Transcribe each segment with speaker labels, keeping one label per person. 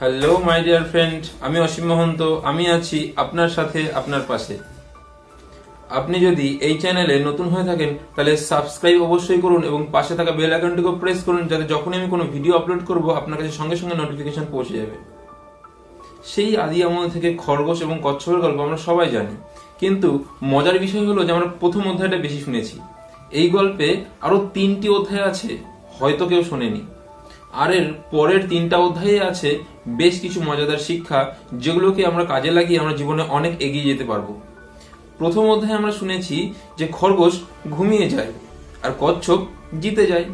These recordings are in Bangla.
Speaker 1: হ্যালো মাই ডিয়ার ফ্রেন্ড আমি অসীম মহন্ত। আমি আছি আপনার সাথে, আপনার পাশে। আপনি যদি এই চ্যানেলে নতুন হয়ে থাকেন, তাহলে সাবস্ক্রাইব অবশ্যই করুন এবং পাশে থাকা বেল আইকনটিকেও প্রেস করুন, যাতে যখনই আমি কোনো ভিডিও আপলোড করব, আপনার কাছে সঙ্গে সঙ্গে নোটিফিকেশন পৌঁছে যাবে। সেই আদি আমল থেকে খরগোশ এবং কচ্ছপের গল্প আমরা সবাই জানি। কিন্তু মজার বিষয় হলো যে আমরা প্রথম অধ্যায়টা বেশি শুনেছি। এই গল্পে আরও তিনটি অধ্যায় আছে, হয়তো কেউ শোনেনি। আর এর পরের তিনটা অধ্যায়ে আছে বেশ কিছু মজাদার শিক্ষা, যেগুলোকে আমরা কাজে লাগিয়ে আমরা জীবনে অনেক এগিয়ে যেতে পারব। প্রথম অধ্যায়ে আমরা শুনেছি যে খরগোশ ঘুমিয়ে যায় আর কচ্ছপ জিতে যায়।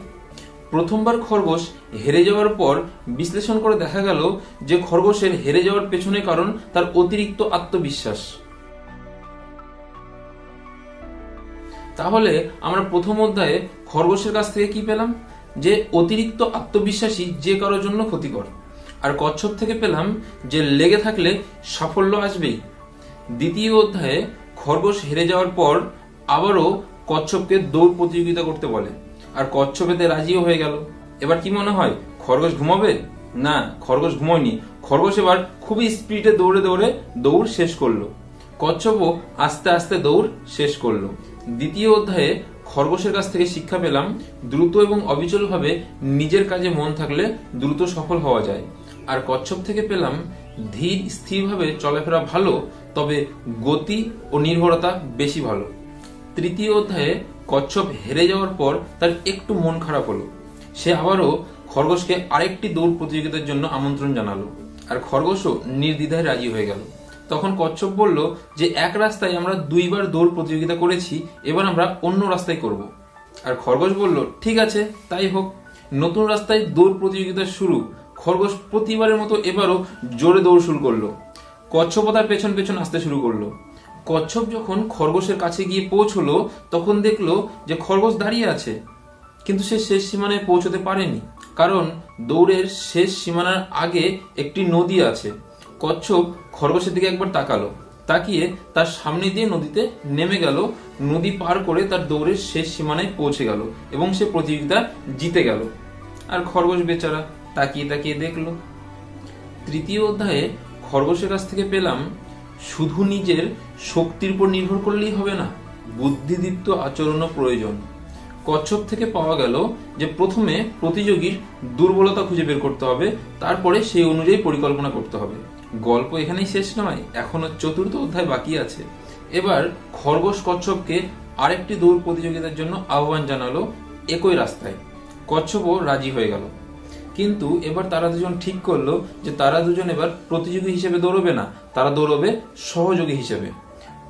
Speaker 1: প্রথমবার খরগোশ হেরে যাওয়ার পর বিশ্লেষণ করে দেখা গেল যে খরগোশের হেরে যাওয়ার পেছনে কারণ তার অতিরিক্ত আত্মবিশ্বাস। তাহলে আমরা প্রথম অধ্যায়ে খরগোশের কাছ থেকে কি পেলাম? যে অতিরিক্ত আত্মবিশ্বাসী যে কারোর জন্য ক্ষতিকর। আর কচ্ছপ থেকে পেলাম যে লেগে থাকলে সাফল্য আসবেই। দ্বিতীয় অধ্যায়ে খরগোশ হেরে যাওয়ার পর আবারও কচ্ছপকে দৌড় প্রতিযোগিতা করতে বলে। আর কচ্ছপ এতে রাজিও হয়ে গেল। এবার কি মনে হয়, খরগোশ ঘুমাবে? না, খরগোশ ঘুমোয়নি। খরগোশ এবার খুবই স্পিডে দৌড়ে দৌড়ে দৌড় শেষ করল। কচ্ছপও আস্তে আস্তে দৌড় শেষ করল। দ্বিতীয় অধ্যায়ে খরগোশের কাছ থেকে শিক্ষা পেলাম, দ্রুত এবং অবিচলভাবে নিজের কাজে মন থাকলে দ্রুত সফল হওয়া যায়। আর কচ্ছপ থেকে পেলাম, ধীর, স্থিরভাবে চলাফেরা ভালো, তবে গতি ও নির্ভরতা বেশি ভালো। তৃতীয় অধ্যায়ে কচ্ছপ হেরে যাওয়ার পর তার একটু মন খারাপ হলো। সে আবারও খরগোশকে আরেকটি দৌড় প্রতিযোগিতার জন্য আমন্ত্রণ জানালো। আর খরগোশও নির্দ্বিধায় রাজি হয়ে গেল। তখন কচ্ছপ বলল যে এক রাস্তায় আমরা দুইবার দৌড় প্রতিযোগিতা করেছি, এবার আমরা অন্য রাস্তায় করব। আর খরগোশ বলল, ঠিক আছে, তাই হোক। নতুন রাস্তায় দৌড় প্রতিযোগিতা শুরু। খরগোশ প্রতিবারের মতো এবারও জোরে দৌড় শুরু করল। কচ্ছপ তার পেছন পেছন আসতে শুরু করল। কচ্ছপ যখন খরগোশের কাছে গিয়ে পৌঁছলো, তখন দেখল যে খরগোশ দাঁড়িয়ে আছে। কিন্তু সে শেষ সীমানায় পৌঁছতে পারেনি। কারণ দৌড়ের শেষ সীমানার আগে একটি নদী আছে। কচ্ছপ খরগোশের দিকে একবার তাকালো। তাকিয়ে তার সামনে দিয়ে নদীতে নেমে গেল। নদী পার করে তার দৌড়ের শেষ সীমানায় পৌঁছে গেল এবং সে প্রতিযোগিতা জিতে গেল। আর খরগোশ বেচারা তাকিয়ে তাকিয়ে দেখল, তৃতীয় অধ্যায়ে খরগোশের কাছ থেকে পেলাম, শুধু নিজের শক্তির উপর নির্ভর করলেই হবে না, বুদ্ধিদীপ্ত আচরণও প্রয়োজন। কচ্ছপ থেকে পাওয়া গেল যে প্রথমে প্রতিযোগীর দুর্বলতা খুঁজে বের করতে হবে, তারপরে সেই অনুযায়ী পরিকল্পনা করতে হবে। গল্প এখানেই শেষ নয়, এখনও চতুর্থ অধ্যায় বাকি আছে। এবার খরগোশ কচ্ছপকে আরেকটি দৌড় প্রতিযোগিতার জন্য আহ্বান জানালো একই রাস্তায়। কচ্ছপও রাজি হয়ে গেল। কিন্তু এবার তারা দুজন ঠিক করল যে তারা দুজন এবার প্রতিযোগী হিসেবে দৌড়বে না, তারা দৌড়বে সহযোগী হিসেবে।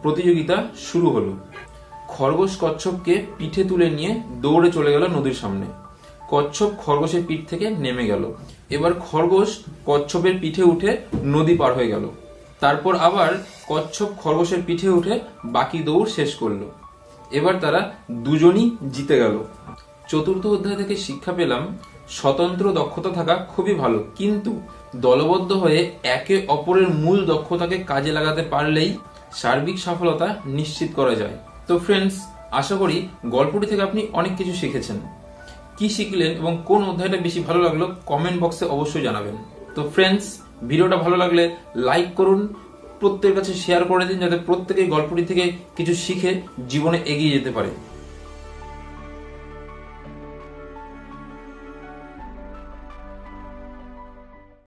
Speaker 1: প্রতিযোগিতা শুরু হলো। খরগোশ কচ্ছপকে পিঠে তুলে নিয়ে দৌড়ে চলে গেল নদীর সামনে। কচ্ছপ খরগোশের পিঠ থেকে নেমে গেল। এবার খরগোশ কচ্ছপের পিঠে উঠে নদী পার হয়ে গেল। তারপর আবার কচ্ছপ খরগোশের পিঠে উঠে বাকি দৌড় শেষ করল। এবার তারা দুজনই জিতে গেল। চতুর্থ অধ্যায় থেকে শিক্ষা পেলাম, স্বতন্ত্র দক্ষতা থাকা খুবই ভালো, কিন্তু দলবদ্ধ হয়ে একে অপরের মূল দক্ষতাকে কাজে লাগাতে পারলেই সার্বিক সফলতা নিশ্চিত করা যায়। তো ফ্রেন্ডস আশা করি গল্পটি থেকে আপনি অনেক কিছু শিখেছেন। কি শিখলেন এবং কোন অধ্যায়টা বেশি ভালো লাগল কমেন্ট বক্সে অবশ্যই জানাবেন। তো ফ্রেন্ডস ভিডিওটা ভালো লাগলে লাইক করুন, প্রত্যেকের কাছে শেয়ার করে দিন, যাতে প্রত্যেকেই গল্পটি থেকে কিছু শিখে জীবনে এগিয়ে যেতে পারে।